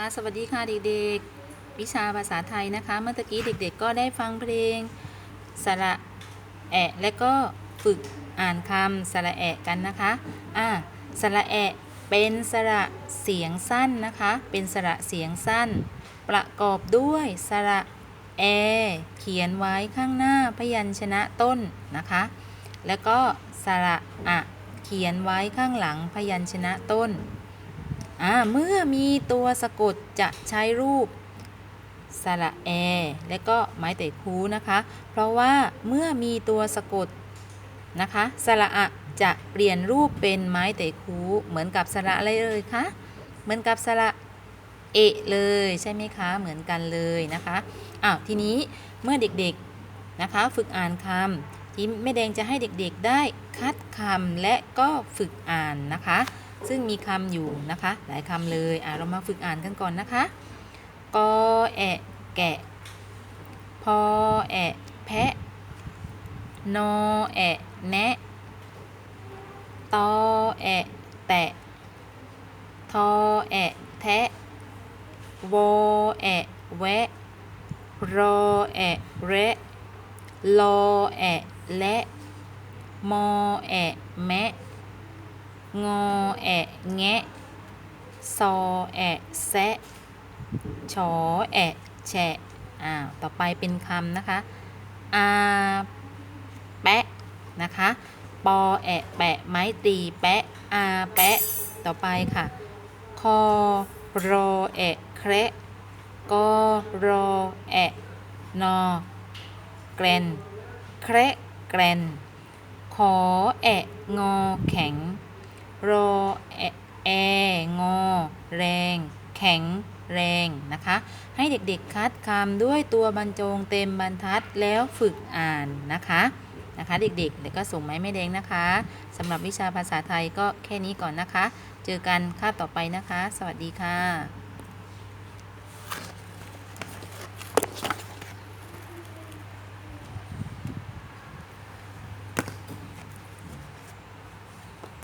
ค่ะสวัสดีค่ะเด็กๆ วิชาภาษาไทยนะคะ เมื่อกี้เด็กๆ ก็ได้ฟังเพลงสระแอะ และก็ฝึกอ่านคำสระแอะกันนะคะอ่าสระแอะเป็นสระเสียงสั้นนะคะ เป็นสระเสียงสั้น ประกอบด้วยสระแอเขียนไว้ข้างหน้าพยัญชนะต้นนะคะ แล้วก็สระอะเขียนไว้ข้างหลังพยัญชนะต้น เมื่อมีตัวสะกดจะใช้รูปสระแอ และก็ไม้แต่คูนะคะ เพราะว่าเมื่อมีตัวสะกดนะคะสระอะจะเปลี่ยนรูปเป็นไม้แต่คูเหมือนกับสระอะไรเลยคะ เหมือนกับสระเอะเลยใช่ไหมคะ เหมือนกันเลยนะคะอ้าวทีนี้เมื่อเด็กๆนะคะฝึกอ่านคำที่แม่แดงจะให้เด็กๆได้คัดคำและก็ฝึกอ่านนะคะ ซึ่งมีคำอยู่นะคะ หลายคำเลยอะเรามาฝึกอ่านกันก่อนนะคะกอแอะแกะพอแอะแพะนอแอะแนะตอแอะแตะทอแอะแทะวอแอะแวะรอแอะแระลอแอะและมอแอะแมะ งอแอะแงะซอแอะแซะชอแอะแฉะอ้าวต่อไปเป็นคำนะคะอาแปะนะคะปอแอะแปะไม้ตีแปะอาแปะต่อไปค่ะคอรอแอะแคระกอรอแอะนอแกรนแคระแกรนขอแอะงอแข็ง รอแองอ แรง แข็ง แรงนะคะ ให้เด็กๆคัดคำด้วยตัวบรรจงเต็มบรรทัดแล้วฝึกอ่านนะคะนะคะ เด็กๆเด็กก็ส่งไม้ไม่แดงนะคะสำหรับวิชาภาษาไทยก็แค่นี้ก่อนนะคะ เจอกันคาบต่อไปนะคะ สวัสดีค่ะ